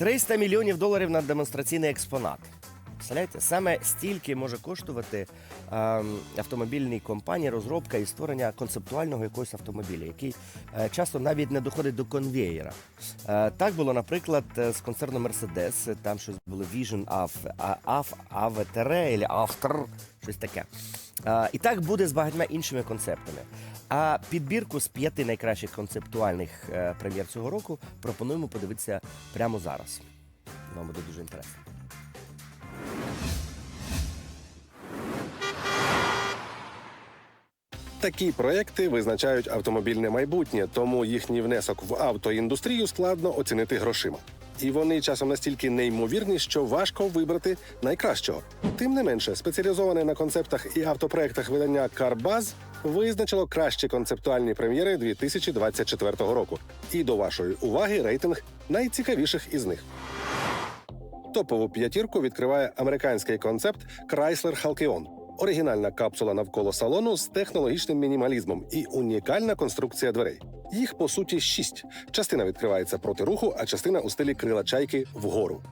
300 мільйонів доларів на демонстраційний експонат. Представляєте, саме стільки може коштувати ем, автомобільній компанії розробка і створення концептуального якогось автомобіля, який е, часто навіть не доходить до конвеєра. Е, так було, наприклад, е, з концерном Mercedes, там щось було Vision AV, AV, або After, щось таке. Е, і так буде з багатьма іншими концептами. А підбірку з п'яти найкращих концептуальних прем'єр цього року пропонуємо подивитися прямо зараз. Вам буде дуже інтересно. Такі проекти визначають автомобільне майбутнє, тому їхній внесок в автоіндустрію складно оцінити грошима. І вони часом настільки неймовірні, що важко вибрати найкращого. Тим не менше, спеціалізоване на концептах і автопроектах видання CarBuzz визначило кращі концептуальні прем'єри 2024 року. І до вашої уваги рейтинг найцікавіших із них. Топову п'ятірку відкриває американський концепт Chrysler Halcyon. Оригінальна капсула навколо салону з технологічним мінімалізмом і унікальна конструкція дверей. Їх по суті шість. Частина відкривається проти руху, а частина у стилі крила чайки вгору.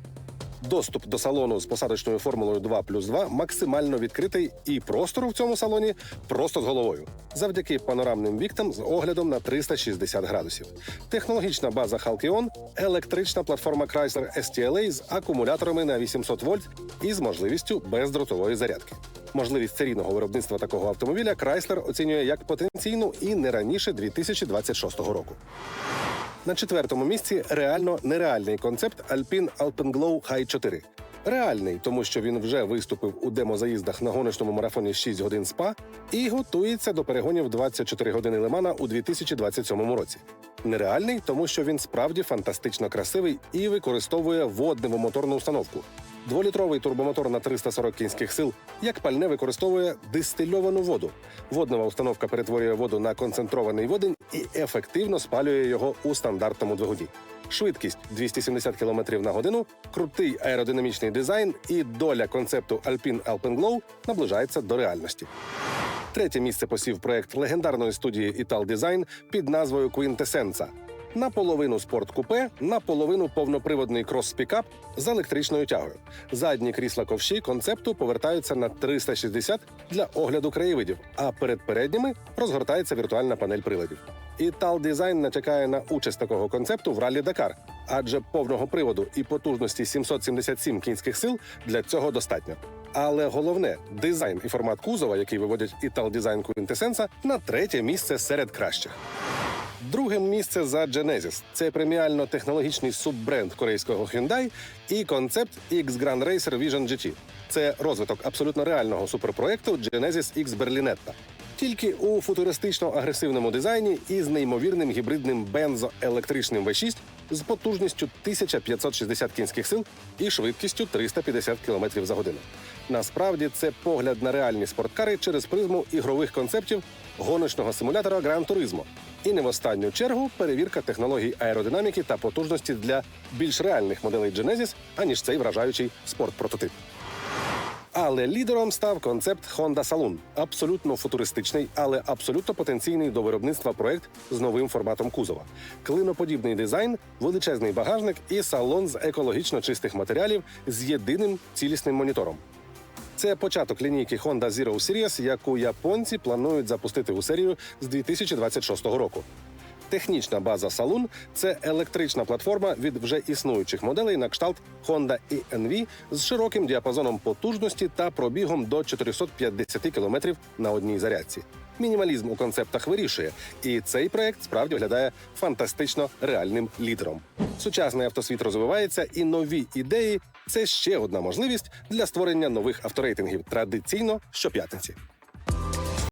Доступ до салону з посадочною формулою 2 плюс 2 максимально відкритий і простору в цьому салоні просто з головою. Завдяки панорамним віктам з оглядом на 360 градусів. Технологічна база Halcyon – електрична платформа Chrysler STLA з акумуляторами на 800 вольт і з можливістю бездротової зарядки. Можливість серійного виробництва такого автомобіля Chrysler оцінює як потенційну і не раніше 2026 року. На четвертому місці реально нереальний концепт Alpine Alpenglow High 4. Реальний, тому що він вже виступив у демозаїздах на гоночному марафоні 6 годин СПА і готується до перегонів 24 години Лимана у 2027 році. Нереальний, тому що він справді фантастично красивий і використовує водневу моторну установку. Дволітровий турбомотор на 340 кінських сил як пальне використовує дистильовану воду. Воднева установка перетворює воду на концентрований водень і ефективно спалює його у стандартному двигуні. Швидкість 270 км на годину, крутий аеродинамічний дизайн і доля концепту Alpine Alpenglow наближається до реальності. Третє місце посів проект легендарної студії Ital Design під назвою Quintessenza. Наполовину спорткупе, наполовину повноприводний крос-пікап з електричною тягою. Задні крісла ковші концепту повертаються на 360 для огляду краєвидів, а перед передніми розгортається віртуальна панель приладів. Ital Design натякає на участь такого концепту в ралі Дакар, адже повного приводу і потужності 777 кінських сил для цього достатньо. Але головне дизайн і формат кузова, який виводять Ital Design Quintessenza, на третє місце серед кращих. Друге місце за Genesis. Це преміально-технологічний суббренд корейського Hyundai і концепт X Grand Racer Vision GT. Це розвиток абсолютно реального суперпроекту Genesis X Berlinetta. Тільки у футуристично-агресивному дизайні і з неймовірним гібридним бензоелектричним V6 з потужністю 1560 кінських сил і швидкістю 350 км за годину. Насправді це погляд на реальні спорткари через призму ігрових концептів гоночного симулятора Gran Turismo. І не в останню чергу перевірка технологій аеродинаміки та потужності для більш реальних моделей Genesis, аніж цей вражаючий спортпрототип. Але лідером став концепт Honda Saloon. абсолютно футуристичний, але абсолютно потенційний до виробництва проект з новим форматом кузова. Клиноподібний дизайн, величезний багажник і салон з екологічно чистих матеріалів з єдиним цілісним монітором. Це початок лінійки Honda Zero Series, яку японці планують запустити у серію з 2026 року. Технічна база Saloon – це електрична платформа від вже існуючих моделей на кшталт Honda ENV з широким діапазоном потужності та пробігом до 450 км на одній зарядці. Мінімалізм у концептах вирішує, і цей проект справді виглядає фантастично реальним лідером. Сучасний автосвіт розвивається, і нові ідеї це ще одна можливість для створення нових авторейтингів традиційно щоп'ятниці.